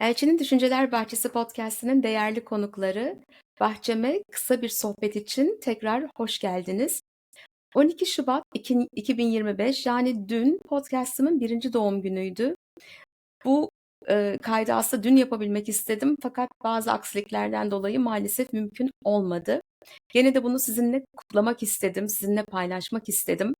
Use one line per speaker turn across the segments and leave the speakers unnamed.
Elçinin Düşünceler Bahçesi podcast'inin değerli konukları, bahçeme kısa bir sohbet için tekrar hoş geldiniz. 12 Şubat 2025 yani dün podcast'imin birinci doğum günüydü. Bu e, kaydı aslında dün yapabilmek istedim fakat bazı aksiliklerden dolayı maalesef mümkün olmadı. Gene de bunu sizinle kutlamak istedim, sizinle paylaşmak istedim.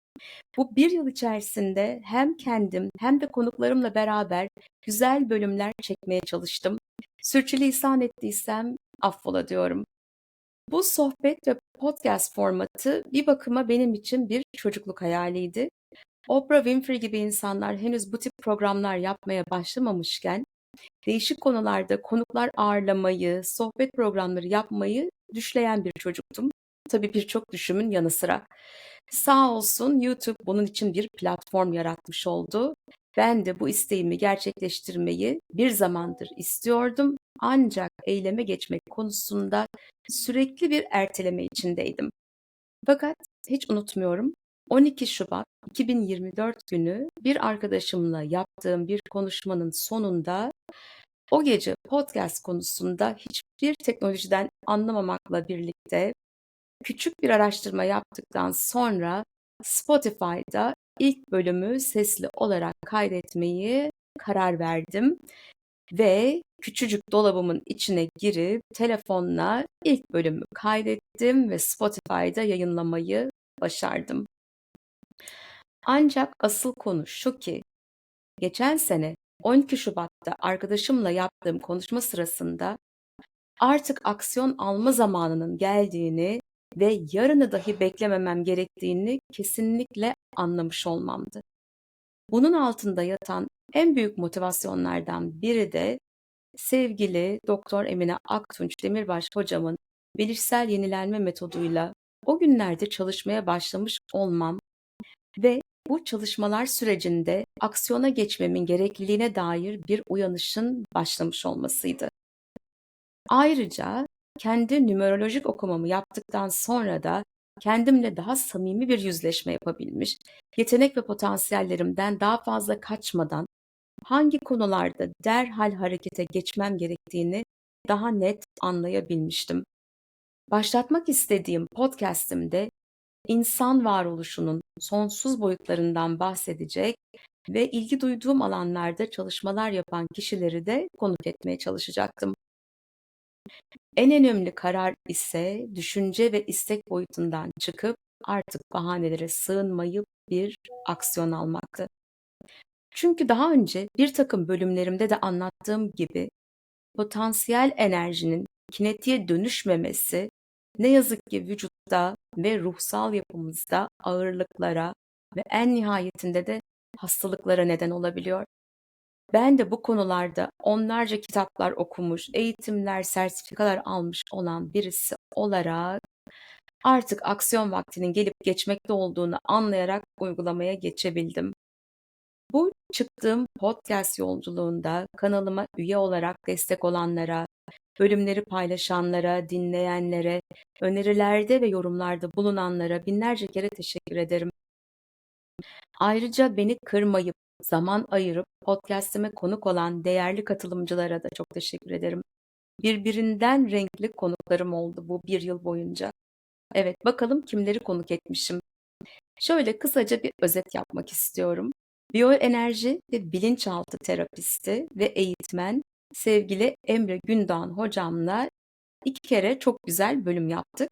Bu bir yıl içerisinde hem kendim hem de konuklarımla beraber güzel bölümler çekmeye çalıştım. Sürçülisan ettiysem affola diyorum. Bu sohbet ve podcast formatı bir bakıma benim için bir çocukluk hayaliydi. Oprah Winfrey gibi insanlar henüz bu tip programlar yapmaya başlamamışken değişik konularda konuklar ağırlamayı, sohbet programları yapmayı düşleyen bir çocuktum. Tabii birçok düşümün yanı sıra. Sağ olsun YouTube bunun için bir platform yaratmış oldu. Ben de bu isteğimi gerçekleştirmeyi bir zamandır istiyordum ancak eyleme geçmek konusunda sürekli bir erteleme içindeydim. Fakat hiç unutmuyorum 12 Şubat 2024 günü bir arkadaşımla yaptığım bir konuşmanın sonunda o gece podcast konusunda hiçbir teknolojiden anlamamakla birlikte küçük bir araştırma yaptıktan sonra Spotify'da ilk bölümü sesli olarak kaydetmeyi karar verdim ve küçücük dolabımın içine girip telefonla ilk bölümü kaydettim ve Spotify'da yayınlamayı başardım. Ancak asıl konu şu ki geçen sene 12 Şubat'ta arkadaşımla yaptığım konuşma sırasında artık aksiyon alma zamanının geldiğini ve yarını dahi beklememem gerektiğini kesinlikle anlamış olmamdı. Bunun altında yatan en büyük motivasyonlardan biri de sevgili Doktor Emine Aktunç Demirbaş hocamın bilişsel yenilenme metoduyla o günlerde çalışmaya başlamış olmam ve bu çalışmalar sürecinde aksiyona geçmemin gerekliliğine dair bir uyanışın başlamış olmasıydı. Ayrıca kendi numerolojik okumamı yaptıktan sonra da kendimle daha samimi bir yüzleşme yapabilmiş, yetenek ve potansiyellerimden daha fazla kaçmadan hangi konularda derhal harekete geçmem gerektiğini daha net anlayabilmiştim. Başlatmak istediğim podcast'imde insan varoluşunun sonsuz boyutlarından bahsedecek ve ilgi duyduğum alanlarda çalışmalar yapan kişileri de konuk etmeye çalışacaktım. En önemli karar ise düşünce ve istek boyutundan çıkıp artık bahanelere sığınmayıp bir aksiyon almaktı. Çünkü daha önce bir takım bölümlerimde de anlattığım gibi potansiyel enerjinin kinetiğe dönüşmemesi ne yazık ki vücutta ve ruhsal yapımızda ağırlıklara ve en nihayetinde de hastalıklara neden olabiliyor. Ben de bu konularda onlarca kitaplar okumuş, eğitimler, sertifikalar almış olan birisi olarak artık aksiyon vaktinin gelip geçmekte olduğunu anlayarak uygulamaya geçebildim. Bu çıktığım podcast yolculuğunda kanalıma üye olarak destek olanlara, bölümleri paylaşanlara, dinleyenlere, önerilerde ve yorumlarda bulunanlara binlerce kere teşekkür ederim. Ayrıca beni kırmayıp zaman ayırıp podcast'ime konuk olan değerli katılımcılara da çok teşekkür ederim. Birbirinden renkli konuklarım oldu bu bir yıl boyunca. Evet, bakalım kimleri konuk etmişim. Şöyle kısaca bir özet yapmak istiyorum. Biyoenerji ve bilinçaltı terapisti ve eğitmen sevgili Emre Gündoğan hocamla iki kere çok güzel bölüm yaptık.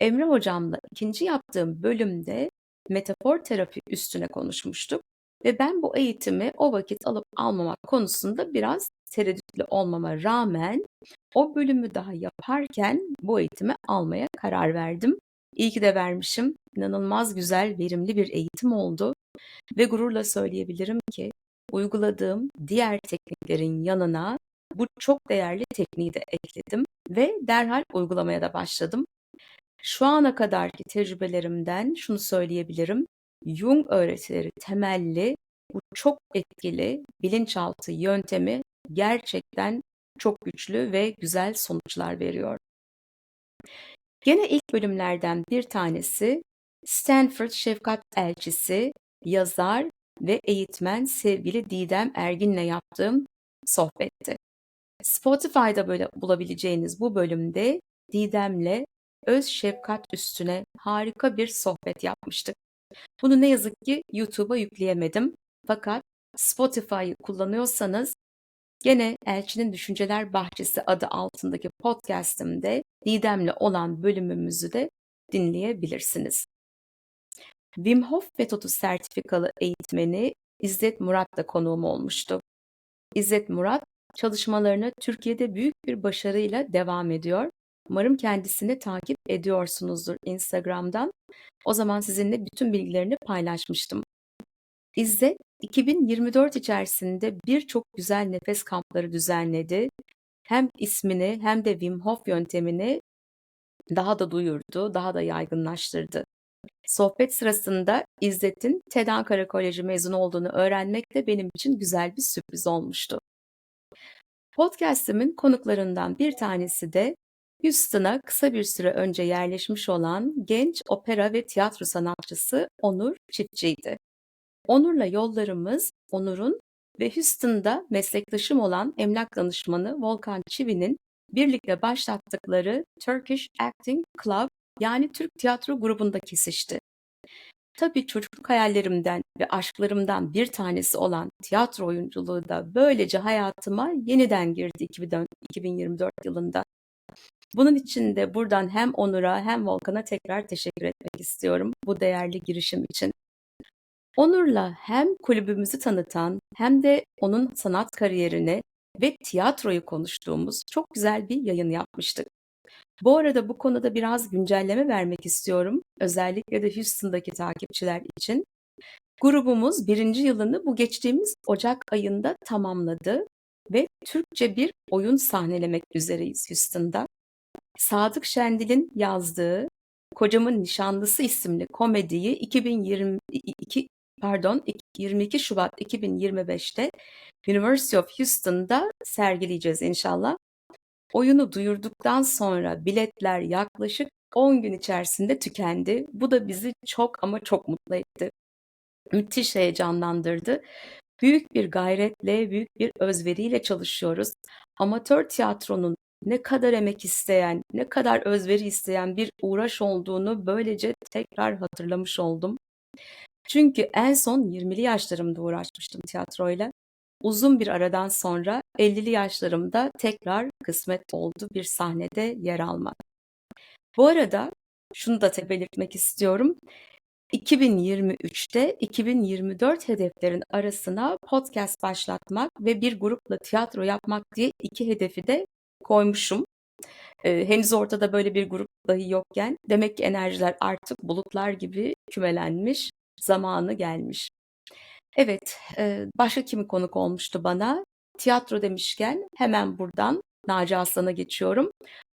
Emre hocamla ikinci yaptığım bölümde metafor terapi üstüne konuşmuştuk. Ve ben bu eğitimi o vakit alıp almamak konusunda biraz tereddütlü olmama rağmen o bölümü daha yaparken bu eğitimi almaya karar verdim. İyi ki de vermişim. İnanılmaz güzel, verimli bir eğitim oldu. Ve gururla söyleyebilirim ki uyguladığım diğer tekniklerin yanına bu çok değerli tekniği de ekledim ve derhal uygulamaya da başladım. Şu ana kadarki tecrübelerimden şunu söyleyebilirim. Jung öğretileri temelli bu çok etkili bilinçaltı yöntemi gerçekten çok güçlü ve güzel sonuçlar veriyor. Gene ilk bölümlerden bir tanesi Stanford Şefkat Elçisi, yazar ve eğitmen sevgili Didem Ergin'le yaptığım sohbetti. Spotify'da böyle bulabileceğiniz bu bölümde Didem'le öz şefkat üstüne harika bir sohbet yapmıştık. Bunu ne yazık ki YouTube'a yükleyemedim. Fakat Spotify'ı kullanıyorsanız gene Elçinin Düşünceler Bahçesi adı altındaki podcast'imde Didem'le olan bölümümüzü de dinleyebilirsiniz. Wim Hof metodu sertifikalı eğitmeni İzzet Murat da konuğum olmuştu. İzzet Murat çalışmalarına Türkiye'de büyük bir başarıyla devam ediyor. Umarım kendisini takip ediyorsunuzdur Instagram'dan. O zaman sizinle bütün bilgilerini paylaşmıştım. İzzet 2024 içerisinde birçok güzel nefes kampları düzenledi. Hem ismini hem de Wim Hof yöntemini daha da duyurdu, daha da yaygınlaştırdı. Sohbet sırasında İzzet'in TED Ankara Koleji mezunu olduğunu öğrenmek de benim için güzel bir sürpriz olmuştu. Podcast'imin konuklarından bir tanesi de Houston'a kısa bir süre önce yerleşmiş olan genç opera ve tiyatro sanatçısı Onur Çiftçi'ydi. Onur'la yollarımız Onur'un ve Houston'da meslektaşım olan emlak danışmanı Volkan Çivi'nin birlikte başlattıkları Turkish Acting Club yani Türk Tiyatro grubunda kesişti. Tabii çocukluk hayallerimden ve aşklarımdan bir tanesi olan tiyatro oyunculuğu da böylece hayatıma yeniden girdi 2024 yılında. Bunun için de buradan hem Onur'a hem Volkan'a tekrar teşekkür etmek istiyorum bu değerli girişim için. Onur'la hem kulübümüzü tanıtan hem de onun sanat kariyerini ve tiyatroyu konuştuğumuz çok güzel bir yayın yapmıştık. Bu arada bu konuda biraz güncelleme vermek istiyorum. Özellikle de Houston'daki takipçiler için. Grubumuz birinci yılını bu geçtiğimiz Ocak ayında tamamladı ve Türkçe bir oyun sahnelemek üzereyiz Houston'da. Sadık Şendil'in yazdığı Kocamın Nişanlısı isimli komediyi 2022 pardon 22 Şubat 2025'te University of Houston'da sergileyeceğiz inşallah. Oyunu duyurduktan sonra biletler yaklaşık 10 gün içerisinde tükendi. Bu da bizi çok ama çok mutlu etti. Müthiş heyecanlandırdı. Büyük bir gayretle, büyük bir özveriyle çalışıyoruz. Amatör tiyatronun ne kadar emek isteyen, ne kadar özveri isteyen bir uğraş olduğunu böylece tekrar hatırlamış oldum. Çünkü en son 20'li yaşlarımda uğraşmıştım tiyatroyla. Uzun bir aradan sonra 50'li yaşlarımda tekrar kısmet oldu bir sahnede yer almak. Bu arada şunu da belirtmek istiyorum. 2023'te 2024 hedeflerin arasına podcast başlatmak ve bir grupla tiyatro yapmak diye iki hedefi de koymuşum. Ee, henüz ortada böyle bir grup dahi yokken demek ki enerjiler artık bulutlar gibi kümelenmiş, zamanı gelmiş. Evet, eee, başka kim konuk olmuştu bana? Tiyatro demişken hemen buradan Naci Aslan'a geçiyorum.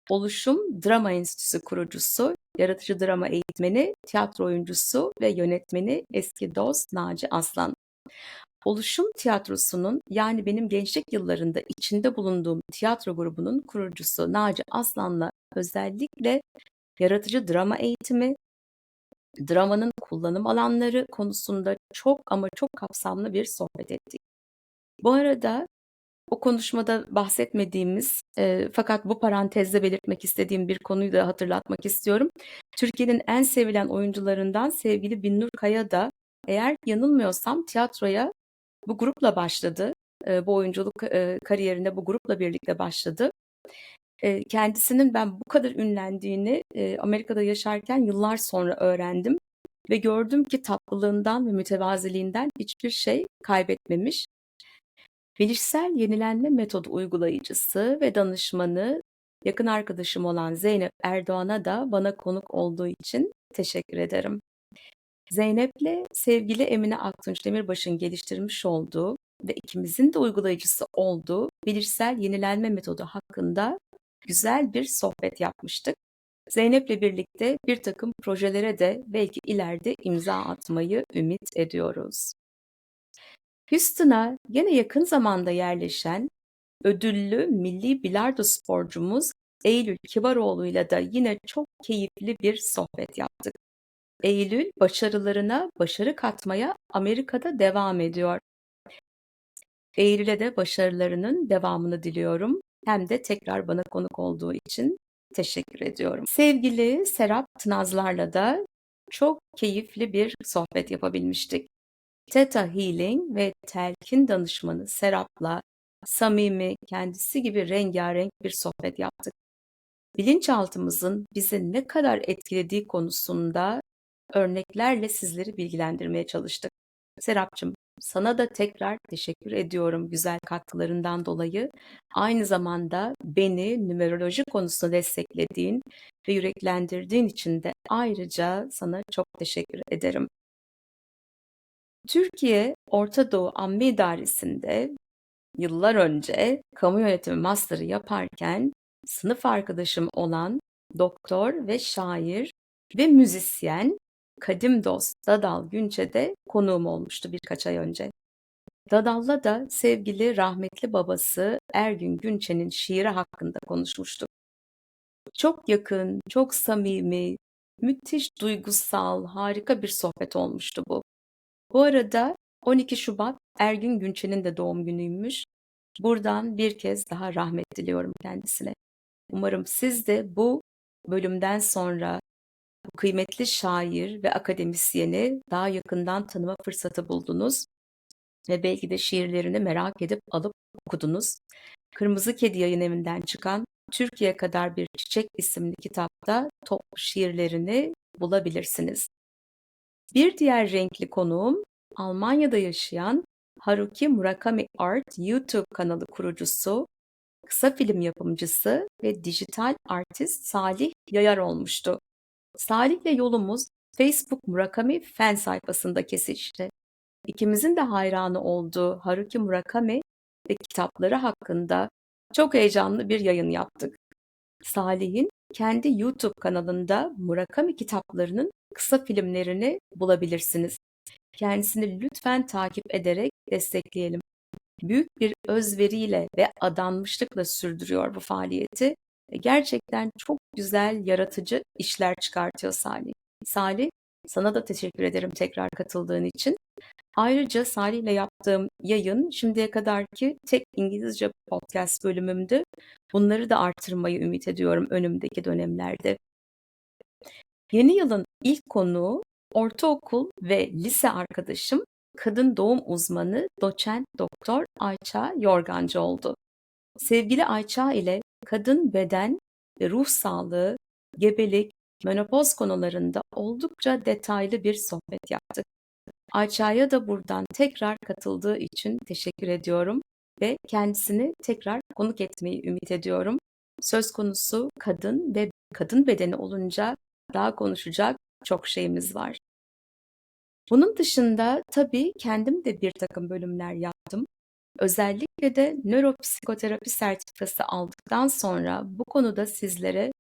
Oluşum Drama Enstitüsü kurucusu, yaratıcı drama eğitmeni, tiyatro oyuncusu ve yönetmeni eski dost Naci Aslan. Oluşum Tiyatrosu'nun yani benim gençlik yıllarında içinde bulunduğum tiyatro grubunun kurucusu Naci Aslan'la özellikle yaratıcı drama eğitimi, dramanın kullanım alanları konusunda çok ama çok kapsamlı bir sohbet ettik. Bu arada o konuşmada bahsetmediğimiz e, fakat bu parantezde belirtmek istediğim bir konuyu da hatırlatmak istiyorum. Türkiye'nin en sevilen oyuncularından sevgili Binnur Kaya da eğer yanılmıyorsam tiyatroya bu grupla başladı. E, bu oyunculuk e, kariyerinde bu grupla birlikte başladı kendisinin ben bu kadar ünlendiğini, Amerika'da yaşarken yıllar sonra öğrendim ve gördüm ki tatlılığından ve mütevaziliğinden hiçbir şey kaybetmemiş. Bilişsel yenilenme metodu uygulayıcısı ve danışmanı yakın arkadaşım olan Zeynep Erdoğan'a da bana konuk olduğu için teşekkür ederim. Zeynep'le sevgili Emine Aktunç Demirbaş'ın geliştirmiş olduğu ve ikimizin de uygulayıcısı olduğu bilişsel yenilenme metodu hakkında güzel bir sohbet yapmıştık. Zeynep'le birlikte bir takım projelere de belki ileride imza atmayı ümit ediyoruz. Houston'a yine yakın zamanda yerleşen ödüllü milli bilardo sporcumuz Eylül Kibaroğlu'yla da yine çok keyifli bir sohbet yaptık. Eylül başarılarına başarı katmaya Amerika'da devam ediyor. Eylül'e de başarılarının devamını diliyorum. hem de tekrar bana konuk olduğu için teşekkür ediyorum. Sevgili Serap Tınazlar'la da çok keyifli bir sohbet yapabilmiştik. Theta Healing ve telkin danışmanı Serap'la samimi, kendisi gibi rengarenk bir sohbet yaptık. Bilinçaltımızın bizi ne kadar etkilediği konusunda örneklerle sizleri bilgilendirmeye çalıştık. Serapcığım, sana da tekrar teşekkür ediyorum güzel katkılarından dolayı. Aynı zamanda beni numeroloji konusunda desteklediğin ve yüreklendirdiğin için de ayrıca sana çok teşekkür ederim. Türkiye Orta Doğu Amme İdaresi'nde yıllar önce kamu yönetimi master'ı yaparken sınıf arkadaşım olan doktor ve şair ve müzisyen kadim dost Dadal Günçe de konuğum olmuştu birkaç ay önce. Dadal'la da sevgili rahmetli babası Ergün Günçe'nin şiiri hakkında konuşmuştuk. Çok yakın, çok samimi, müthiş duygusal, harika bir sohbet olmuştu bu. Bu arada 12 Şubat Ergün Günçe'nin de doğum günüymüş. Buradan bir kez daha rahmet diliyorum kendisine. Umarım siz de bu bölümden sonra bu kıymetli şair ve akademisyeni daha yakından tanıma fırsatı buldunuz ve belki de şiirlerini merak edip alıp okudunuz. Kırmızı Kedi yayın evinden çıkan Türkiye kadar bir çiçek isimli kitapta toplu şiirlerini bulabilirsiniz. Bir diğer renkli konuğum Almanya'da yaşayan Haruki Murakami Art YouTube kanalı kurucusu, kısa film yapımcısı ve dijital artist Salih Yayar olmuştu. Salih'le yolumuz Facebook Murakami fan sayfasında kesişti. İkimizin de hayranı olduğu Haruki Murakami ve kitapları hakkında çok heyecanlı bir yayın yaptık. Salih'in kendi YouTube kanalında Murakami kitaplarının kısa filmlerini bulabilirsiniz. Kendisini lütfen takip ederek destekleyelim. Büyük bir özveriyle ve adanmışlıkla sürdürüyor bu faaliyeti. Gerçekten çok güzel, yaratıcı işler çıkartıyor Salih. Salih, sana da teşekkür ederim tekrar katıldığın için. Ayrıca Salih ile yaptığım yayın şimdiye kadarki tek İngilizce podcast bölümümdü. Bunları da artırmayı ümit ediyorum önümdeki dönemlerde. Yeni yılın ilk konuğu ortaokul ve lise arkadaşım kadın doğum uzmanı doçent doktor Ayça Yorgancı oldu. Sevgili Ayça ile kadın beden ve ruh sağlığı, gebelik, menopoz konularında oldukça detaylı bir sohbet yaptık. Ayça'ya da buradan tekrar katıldığı için teşekkür ediyorum ve kendisini tekrar konuk etmeyi ümit ediyorum. Söz konusu kadın ve kadın bedeni olunca daha konuşacak çok şeyimiz var. Bunun dışında tabii kendim de bir takım bölümler yaptım. Özellikle de nöropsikoterapi sertifikası aldıktan sonra bu konuda sizlere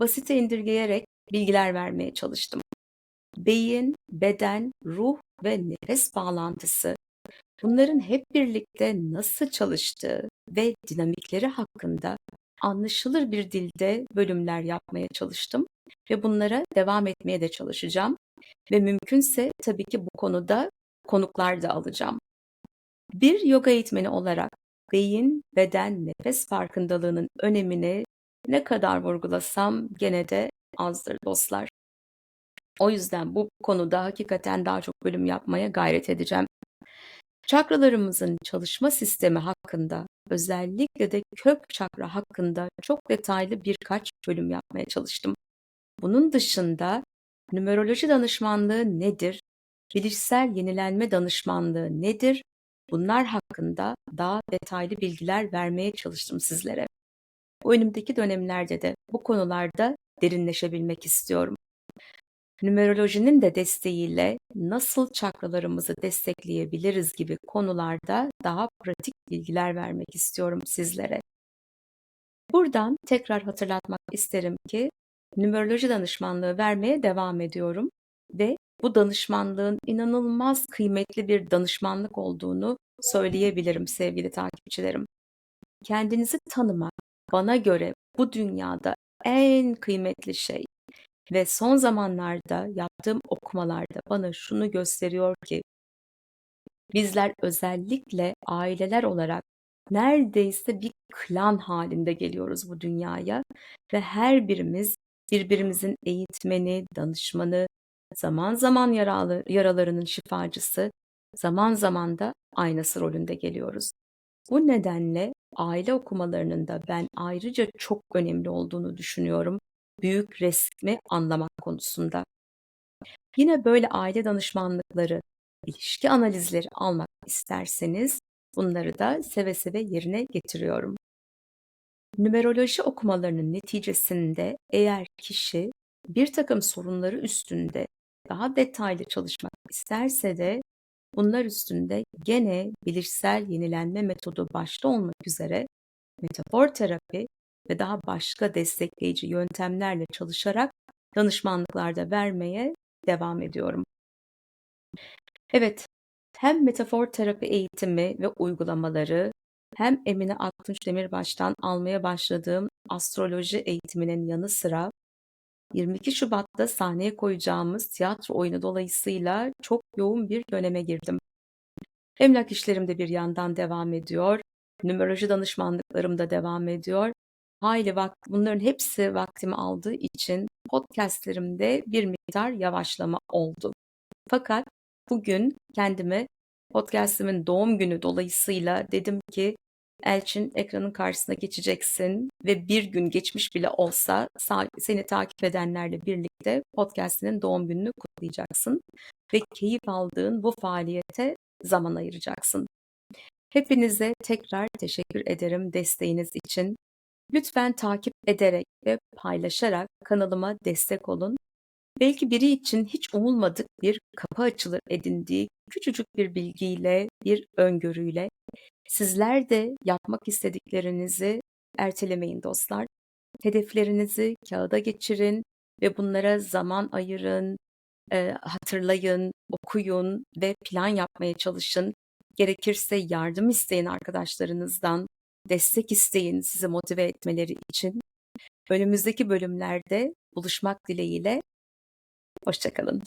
basite indirgeyerek bilgiler vermeye çalıştım. Beyin, beden, ruh ve nefes bağlantısı bunların hep birlikte nasıl çalıştığı ve dinamikleri hakkında anlaşılır bir dilde bölümler yapmaya çalıştım ve bunlara devam etmeye de çalışacağım ve mümkünse tabii ki bu konuda konuklar da alacağım. Bir yoga eğitmeni olarak beyin, beden, nefes farkındalığının önemini ne kadar vurgulasam gene de azdır dostlar. O yüzden bu konuda hakikaten daha çok bölüm yapmaya gayret edeceğim. Çakralarımızın çalışma sistemi hakkında, özellikle de kök çakra hakkında çok detaylı birkaç bölüm yapmaya çalıştım. Bunun dışında numeroloji danışmanlığı nedir? Bilişsel yenilenme danışmanlığı nedir? Bunlar hakkında daha detaylı bilgiler vermeye çalıştım sizlere. Önümdeki dönemlerde de bu konularda derinleşebilmek istiyorum. Numerolojinin de desteğiyle nasıl çakralarımızı destekleyebiliriz gibi konularda daha pratik bilgiler vermek istiyorum sizlere. Buradan tekrar hatırlatmak isterim ki numeroloji danışmanlığı vermeye devam ediyorum ve bu danışmanlığın inanılmaz kıymetli bir danışmanlık olduğunu söyleyebilirim sevgili takipçilerim. Kendinizi tanımak bana göre bu dünyada en kıymetli şey ve son zamanlarda yaptığım okumalarda bana şunu gösteriyor ki bizler özellikle aileler olarak neredeyse bir klan halinde geliyoruz bu dünyaya ve her birimiz birbirimizin eğitmeni, danışmanı, zaman zaman yaralı, yaralarının şifacısı, zaman zaman da aynası rolünde geliyoruz. Bu nedenle aile okumalarının da ben ayrıca çok önemli olduğunu düşünüyorum büyük resmi anlamak konusunda. Yine böyle aile danışmanlıkları, ilişki analizleri almak isterseniz bunları da seve seve yerine getiriyorum. Numeroloji okumalarının neticesinde eğer kişi bir takım sorunları üstünde daha detaylı çalışmak isterse de bunlar üstünde gene bilişsel yenilenme metodu başta olmak üzere metafor terapi ve daha başka destekleyici yöntemlerle çalışarak danışmanlıklarda vermeye devam ediyorum. Evet, hem metafor terapi eğitimi ve uygulamaları hem Emine Aktunç Demirbaş'tan almaya başladığım astroloji eğitiminin yanı sıra 22 Şubat'ta sahneye koyacağımız tiyatro oyunu dolayısıyla çok yoğun bir döneme girdim. Emlak işlerim de bir yandan devam ediyor. Numeroloji danışmanlıklarım da devam ediyor. Hayli vakt, bunların hepsi vaktimi aldığı için podcastlerimde bir miktar yavaşlama oldu. Fakat bugün kendime podcastimin doğum günü dolayısıyla dedim ki Elçin ekranın karşısına geçeceksin ve bir gün geçmiş bile olsa seni takip edenlerle birlikte podcastinin doğum gününü kutlayacaksın ve keyif aldığın bu faaliyete zaman ayıracaksın. Hepinize tekrar teşekkür ederim desteğiniz için. Lütfen takip ederek ve paylaşarak kanalıma destek olun. Belki biri için hiç umulmadık bir kapı açılır edindiği küçücük bir bilgiyle, bir öngörüyle sizler de yapmak istediklerinizi ertelemeyin dostlar. Hedeflerinizi kağıda geçirin ve bunlara zaman ayırın, e, hatırlayın, okuyun ve plan yapmaya çalışın. Gerekirse yardım isteyin arkadaşlarınızdan, destek isteyin sizi motive etmeleri için. Önümüzdeki bölümlerde buluşmak dileğiyle. Hoşçakalın.